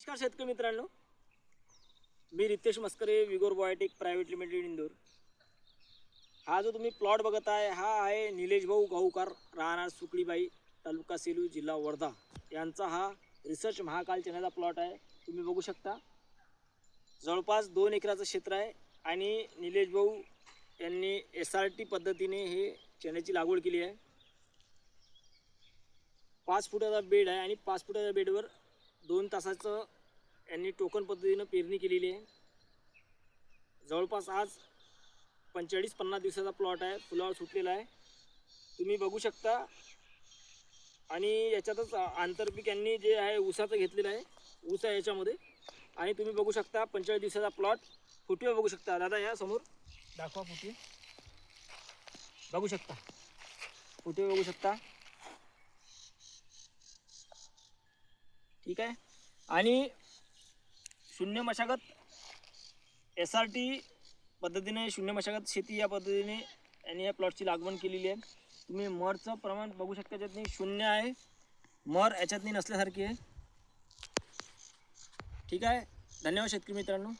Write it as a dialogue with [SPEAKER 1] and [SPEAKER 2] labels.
[SPEAKER 1] नमस्कार शेतकरी मित्रांनो. मी Ritesh Maskare Vigor biotech private limited Indore. हा जो तुम्ही प्लॉट बघत आहे हा आहे निलेश भाऊ गाऊकार राहणार सुकडीबाई तालुका सेलू जिल्हा वर्धा. यांचा हा रिसर्च महाकाल चॅनलचा प्लॉट आहे. तुम्ही बघू शकता. जवळपास दोन एकराचं क्षेत्र आहे आणि निलेश भाऊ यांनी एस आर टी पद्धतीने हे चण्याची लागवड केली आहे. पाच फुटाचा बेड आहे आणि पाच फुटाच्या बेडवर दोन तासाचं यांनी टोकन पद्धतीनं पेरणी केलेली आहे. जवळपास आज पंचेचाळीस पन्नास दिवसाचा प्लॉट आहे. फुलावर सुटलेला आहे. तुम्ही बघू शकता. आणि याच्यातच आंतरपीक यांनी जे आहे ऊसाचं घेतलेलं आहे. ऊस आहे याच्यामध्ये. आणि तुम्ही बघू शकता पंचेचाळीस दिवसाचा प्लॉट फुटवे बघू शकता. दादा या समोर. दाखवा फुटवे बघू शकता. फुटवे बघू शकता. ठीक आहे? आणि शून्य मशागत एस आर टी पद्धतीने शून्य मशागत शेती या पद्धतीने यांनी या प्लॉटची लागवण केलेली आहे. तुम्ही मरचं प्रमाण बघू शकता याच्यातनी शून्य आहे. मर याच्यातनी नसल्यासारखी आहे. ठीक आहे? धन्यवाद शेतकरी मित्रांनो.